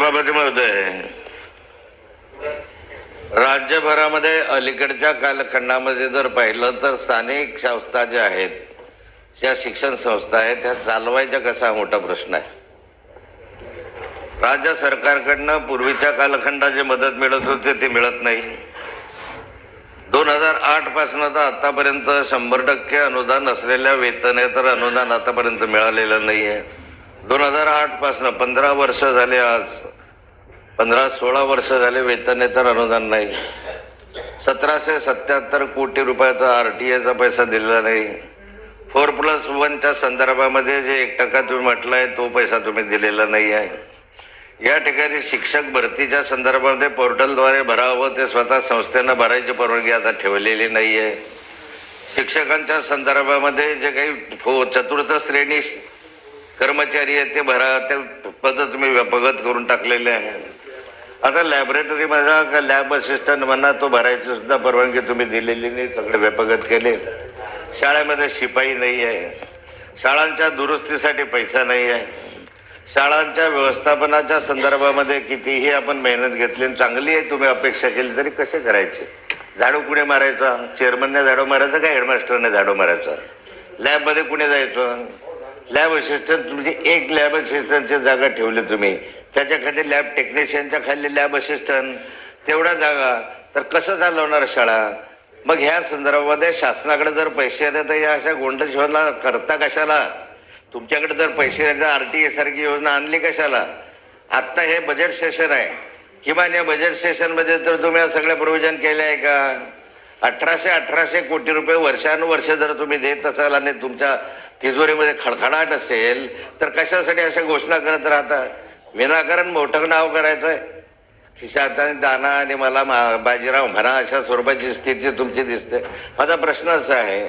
सभापती महोदय राज्यभरामध्ये अलीकडच्या कालखंडामध्ये जर पाहिलं तर स्थानिक संस्था ज्या आहेत ज्या शिक्षण संस्था आहेत त्या चालवायच्या कसा हा मोठा प्रश्न आहे? राज्य सरकारकडनं पूर्वीच्या कालखंडात जे मदत मिळत होते ते मिळत नाही. दोन हजार आठपासून तर आतापर्यंत शंभर टक्के अनुदान असलेल्या वेतनेतर अनुदान आतापर्यंत मिळालेलं नाही आहे दोन हजार आठ पंधरा वर्ष झाले आज. पंधरा सोळा वर्ष झाले वेतनेतर अनुदान नाही. सतराशे सत्याहत्तर कोटी रुपयाचा आर टी एचा पैसा दिलेला नाही. फोर प्लस वनच्या संदर्भामध्ये जे एक टक्का तुम्ही म्हटलं आहे तो पैसा तुम्ही दिलेला नाही आहे या ठिकाणी शिक्षक भरतीच्या संदर्भामध्ये पोर्टलद्वारे भरावं ते स्वतः संस्थेनं भरायची परवानगी आता ठेवलेली नाही आहे शिक्षकांच्या संदर्भामध्ये जे काही फो चतुर्थ श्रेणी कर्मचारी आहेत ते भरा ते पद तुम्ही व्यपगत करून टाकलेले आहे आता लॅबोरेटरी म्हणा का लॅब असिस्टंट म्हणा तो भरायची सुद्धा परवानगी तुम्ही दिलेली नाही सगळे व्यपगत केले. शाळेमध्ये शिपाई नाही आहे. शाळांच्या दुरुस्तीसाठी पैसा नाही आहे. शाळांच्या व्यवस्थापनाच्या संदर्भामध्ये कितीही आपण मेहनत घेतली आणि चांगली आहे तुम्ही अपेक्षा केली तरी कसे करायचे? झाडू कुणी मारायचा? चेअरमनने झाडू मारायचं का हेडमास्टरने झाडू मारायचा? लॅबमध्ये कुणी जायचं? लॅब असिस्टंट तुमची एक लॅब असिस्टंटच्या जागा ठेवली तुम्ही. त्याच्याखाली लॅब टेक्निशियनच्या खाली लॅब असिस्टंट तेवढा जागा. तर कसं चालवणार शाळा? मग ह्या संदर्भामध्ये शासनाकडे जर पैसे आले तर या अशा गोंडशोला करता कशाला? तुमच्याकडे जर पैसे आले तर आर टी ए सारखी योजना आणली कशाला? आत्ता हे बजेट सेशन आहे. किमान या बजेट सेशनमध्ये तर तुम्ही सगळे प्रोव्हिजन केले आहे का? अठराशे अठराशे कोटी रुपये वर्षानुवर्ष जर तुम्ही देत असाल आणि तुमच्या तिजोरीमध्ये खडखडाट असेल तर कशासाठी अशा घोषणा करत राहता? विनाकारण मोठं नाव करायचं आहे खिशाताने दाना आणि मला मा बाजीराव म्हणा अशा स्वरूपाची स्थिती तुमची दिसते. माझा प्रश्न असा आहे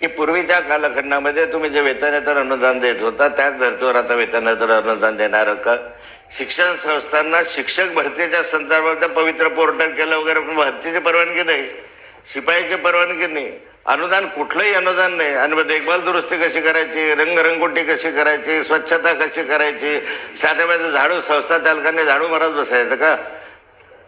की पूर्वीच्या कालखंडामध्ये तुम्ही जे वेतनेतर अनुदान देत होता त्याच धर्तीवर आता वेतनेतर अनुदान देणार का? शिक्षण संस्थांना शिक्षक भरतीच्या संदर्भात पवित्र पोर्टल केलं वगैरे पण भरतीची परवानगी नाही. शिपाईची परवानगी नाही. अनुदान कुठलंही अनुदान नाही. आणि मग देखभाल दुरुस्ती कशी करायची? रंगरंगोटी कशी करायची? स्वच्छता कशी करायची? शाळेमध्ये झाडू संस्था चालकांनी झाडू मारत बसायचं का?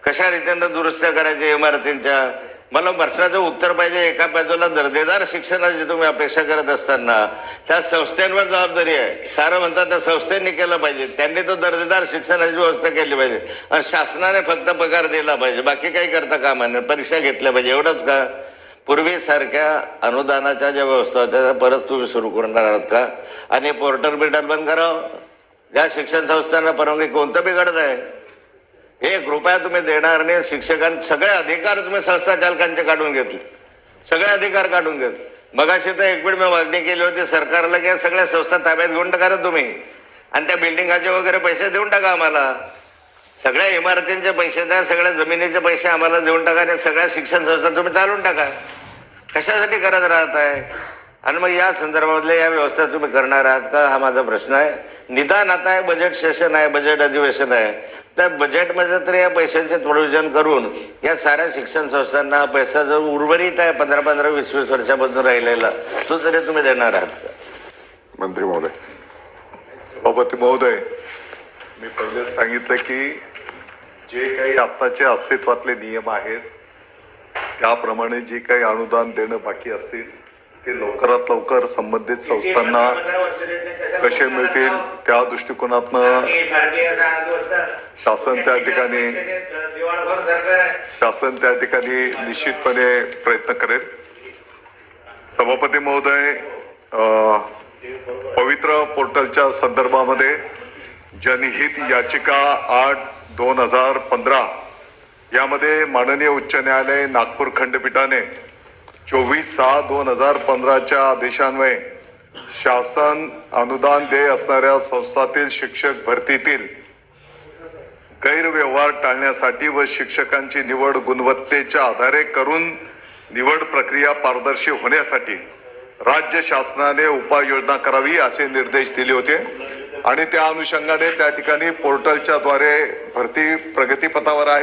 कशा रीतीनं दुरुस्त्या करायच्या इमारतींच्या? मला प्रश्नाचं उत्तर पाहिजे. एका बाजूला दर्जेदार शिक्षणाची तुम्ही अपेक्षा करत असताना त्या संस्थांवर जबाबदारी आहे. सारं म्हणतात त्या संस्थेने केलं पाहिजे. त्यांनी तो दर्जेदार शिक्षणाची व्यवस्था केली पाहिजे. आणि शासनाने फक्त पगार दिला पाहिजे. बाकी काही करता कामा नाही परीक्षा घेतल्या पाहिजे. एवढंच का? पूर्वीसारख्या अनुदानाच्या ज्या व्यवस्था होत्या त्या परत तुम्ही सुरू करणार आहात का? आणि पोर्टल बिल्टर बंद करावं? या शिक्षण संस्थांना परवानगी कोणतं बिघडत आहे? एक रुपया तुम्ही देणार नाही. शिक्षकां सगळे अधिकार तुम्ही संस्था चालकांचे काढून घेतले. सगळे अधिकार काढून घेतले. मगाशी तर एक वेळ मी मागणी केली होती सरकारला की सगळ्या संस्था ताब्यात घेऊन टाका तुम्ही. आणि त्या बिल्डिंगाचे वगैरे पैसे देऊन टाका आम्हाला. सगळ्या इमारतींचे पैसे द्या सगळ्या जमिनीचे पैसे आम्हाला देऊन टाका आणि सगळ्या शिक्षण संस्था तुम्ही चालून टाका. कशासाठी करत राहत आहे आणि मग या संदर्भातल्या या व्यवस्था तुम्ही करणार आहात का? हा माझा प्रश्न आहे. निदान आता आहे बजेट सेशन आहे बजेट अधिवेशन आहे. त्या बजेटमध्ये तर या पैशांचे प्रोविजन करून या साऱ्या शिक्षण संस्थांना हा पैसा जो उर्वरित आहे पंधरा पंधरा वीस वीस वर्षापासून राहिलेला तो तरी तुम्ही देणार आहात का? मंत्री महोदय. सभापती महोदय मी पहिलेच सांगितलं की जे काही आत्ताचे अस्तित्वातले नियम आहेत त्याप्रमाणे जे काही अनुदान देणं बाकी असतील ते लवकरात लवकर संबंधित संस्थांना कसे मिळतील त्या दृष्टिकोनातनं शासन त्या ठिकाणी शासन त्या ठिकाणी निश्चितपणे प्रयत्न करेल. सभापती महोदय पवित्र पोर्टलच्या संदर्भामध्ये जनहित याचिका आठ दोन हजार पंधरा. यामध्ये माननीय उच्च न्यायालय नागपूर खंडपीठाने चोवीस सहा दोन हजार पंधराच्या आदेशान्वये शासन अनुदान देय असणाऱ्या संस्थातील शिक्षक भरतीतील गैरव्यवहार टाळण्यासाठी व शिक्षकांची निवड गुणवत्तेच्या आधारे करून निवड प्रक्रिया पारदर्शी होण्यासाठी राज्य शासनाने उपाययोजना करावी असे निर्देश दिले होते. आणि त्या अनुषंगाने त्या ठिकाणी पोर्टलच्या द्वारे भरती प्रगतीपथावर आहे.